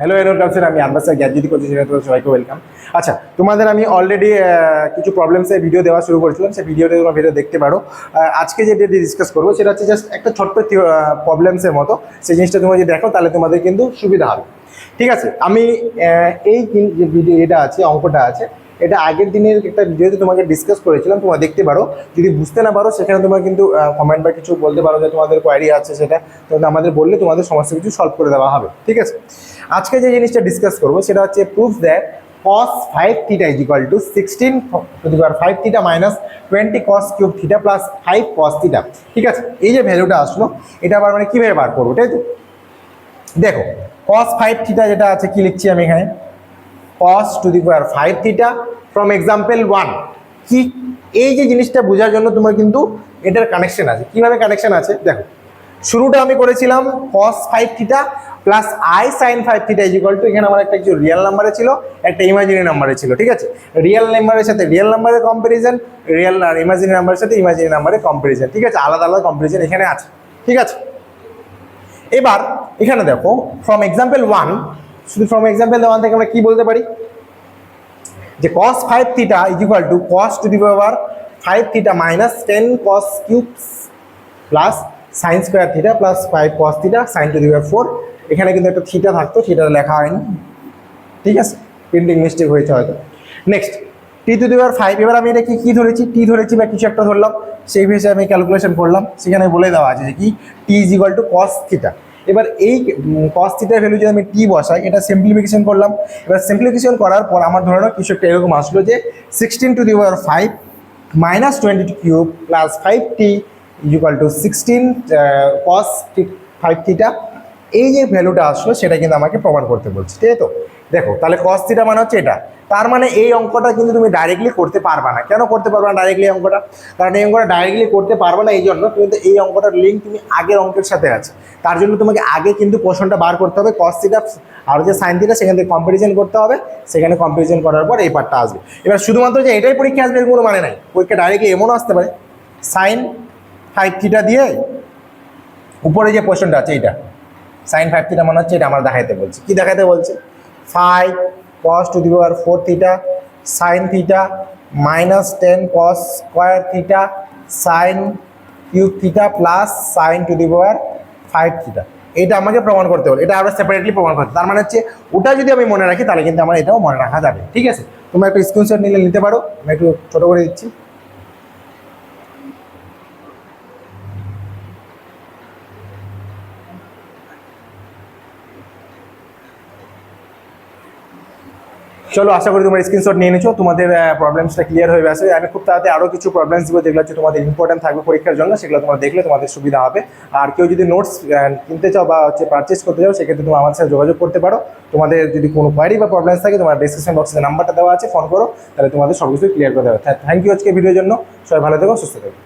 Hello এনোর council আমি আনবাসা গ্যাজিদি করছি তোমাদের সবাইকে ওয়েলকাম আচ্ছা তোমাদের আমি অলরেডি কিছু প্রবলেমসের ভিডিও দেওয়া শুরু করেছিলাম, সেই ভিডিওটা তোমরা ভিডিও দেখতে পারো। আজকে যে যেটা ডিসকাস করব, সেটা হচ্ছে জাস্ট একটা ছোট্ট প্রবলেমসের মতো। সেই জিনিসটা তুমি যদি দেখো, তাহলে তোমাদের কিন্তু সুবিধা হবে। ঠিক আছে, আমি এই যে ভিডিও এটা আছে, অঙ্কটা আছে এটা আগের দিনের একটা ভিডিওতে তোমাকে ডিসকাস করেছিলাম, তোমরা দেখতে পারো। যদি বুঝতে না পারো, সেখানে তোমরা কিন্তু কমেন্ট বা কিছু বলতে পারো যে তোমাদের কোয়ারি আছে সেটা তোমরা আমাদের বললে তোমাদের সমস্ত কিছু সলভ করে দেওয়া হবে, ঠিক আছে? আজকে যে জিনিসটা ডিসকাস করব, সেটা হচ্ছে proof that cos 5 theta is equal to 16 to the power 5 theta minus 20 cos cube theta plus 5 cos theta, ঠিক আছে? এই যে ভ্যালুটা আসলো, এটা আবার মানে কীভাবে বার করব, তাই তো? দেখো, cos 5 theta যেটা আছে, কি লিখছি আমি এখানে? Cos to the power five theta from example one কি? এই যে জিনিসটা বোঝার জন্য তোমার কিন্তু এটার কানেকশন আছে। কীভাবে কানেকশন আছে? দেখো, শুরুটা আমি করেছিলাম cos five theta plus i sine five theta is equal to এখানে আমার একটা কিছু রিয়েল নাম্বারে ছিল, একটা ইমাজিনারি নাম্বারে ছিল, ঠিক আছে? রিয়েল নাম্বারের সাথে রিয়েল নাম্বারের কম্পারিজন রিয়েল আর ইমাজিনারি নাম্বারের সাথে ইমাজিনারি নাম্বারের কম্পারিজন ঠিক আছে? আলাদা আলাদা কম্পারিজন এখানে আছে, ঠিক আছে? এবার, এখানে দেখো ফ্রম এক্সাম্পল ওয়ান শুধু ফ্রম এক্সাম্পল ওয়ান থেকে আমরা কি বলতে পারি? যে cos five theta is equal to cos to the power five theta minus ten cos cubes plus sine square theta plus five cos theta sine to the power four এখানে কিন্তু একটা theta থাকতো থিটা লেখা হয়নি। ঠিক আছে? Printing mistake হয়েছে হয়তো। Next T to the power five এবার আমি এটা কি, কী ধরেছি? টি ধরেছি বা কিছু একটা ধরলাম, সেই হিসেবে আমি ক্যালকুলেশন করলাম। সেখানে বলে দেওয়া আছে যে কি? T is equal to cos theta এবার এই কস থিটার ভ্যালু যদি আমি টি বসাই, এটা সিম্পলিফিকেশন করলাম। এবার সিম্পলিফিকেশন করার পর আমার ধরে নাও কিছু একটা এরকম আসলো যে sixteen to the power five minus twenty two cube plus five T equal to sixteen cos five theta এই যে ভ্যালুটা আসলো, সেটা কিন্তু আমাকে প্রমাণ করতে বলছে, ঠিক তো? দেখো, তাহলে কস থিটা মানে হচ্ছে এটা। তার মানে এই অঙ্কটা কিন্তু তুমি ডাইরেক্টলি করতে পারবে না। কেন করতে পারবে না ডাইরেক্টলি অঙ্কটা? কারণ এই অঙ্কটা ডাইরেক্টলি করতে পারবে না এই জন্য কিন্তু এই অঙ্কটার লিঙ্ক তুমি আগের অঙ্কের সাথে আছে। তার জন্য তোমাকে আগে কিন্তু পোর্শনটা বার করতে হবে কস আর যে সাইন থিটা সেখান থেকে কম্পিটিশন করতে হবে, সেখানে কম্পিটিশন করার পর এই পার্টটা আসবে। এবার শুধুমাত্র যে এটাই পরীক্ষা আসবে, কোনো মানে নাই। পরীক্ষা ডাইরেক্টলি এমনও আসতে পারে। সাইন ফাইভ থিটা দিয়ে উপরে যে পোর্শনটা আছে, এইটা। সাইন ফাইভ থিটা মানে হচ্ছে এটা আমরা দেখাইতে বলছি। কি দেখাইতে বলছে? Five cos to the power four theta sine theta minus ten cos square theta sine cube theta plus sine to the power five theta এটা আমাকে প্রমাণ করতে হবে এটা আমরা সেপারেটলি প্রমাণ করতে তার মানে হচ্ছে ওটা যদি আমি মনে রাখি, তাহলে কিন্তু আমার এটাও মনে রাখা যাবে। ঠিক আছে? তোমরা একটু স্ক্রিনশট নিলে নিতে পারো। আমি একটু ছোটো করে দিচ্ছি। চলো, আশা করি তোমার স্ক্রিনশট নিয়ে নিছো তোমাদের প্রবলেমসটা ক্লিয়ার হয়ে গেছে। আমি খুব তাড়াতাড়ি আরও কিছু প্রবলেমস দিব, যেগুলো হচ্ছে তোমাদের ইম্পর্টেন্ট থাকবে পরীক্ষার জন্য, সেগুলো তোমরা দেখলে তোমাদের সুবিধা হবে। আর কেউ যদি নোটস কিনতে চাও বা হচ্ছে পারচেস করতে চাও, সেক্ষেত্রে তুমি আমার সাথে যোগাযোগ করতে পারো। তোমাদের যদি কোনো কোয়ারি বা প্রবলেমস থাকে, তোমার ডিসক্রিপশন বক্সে নাম্বারটা দেওয়া আছে ফোন করো, তাহলে তোমাদের সব কিছু ক্লিয়ার করে দেবে থ্যাংক ইউ আজকে ভিডিওর জন্য। সবাই ভালো থেকো, সুস্থ থেকো।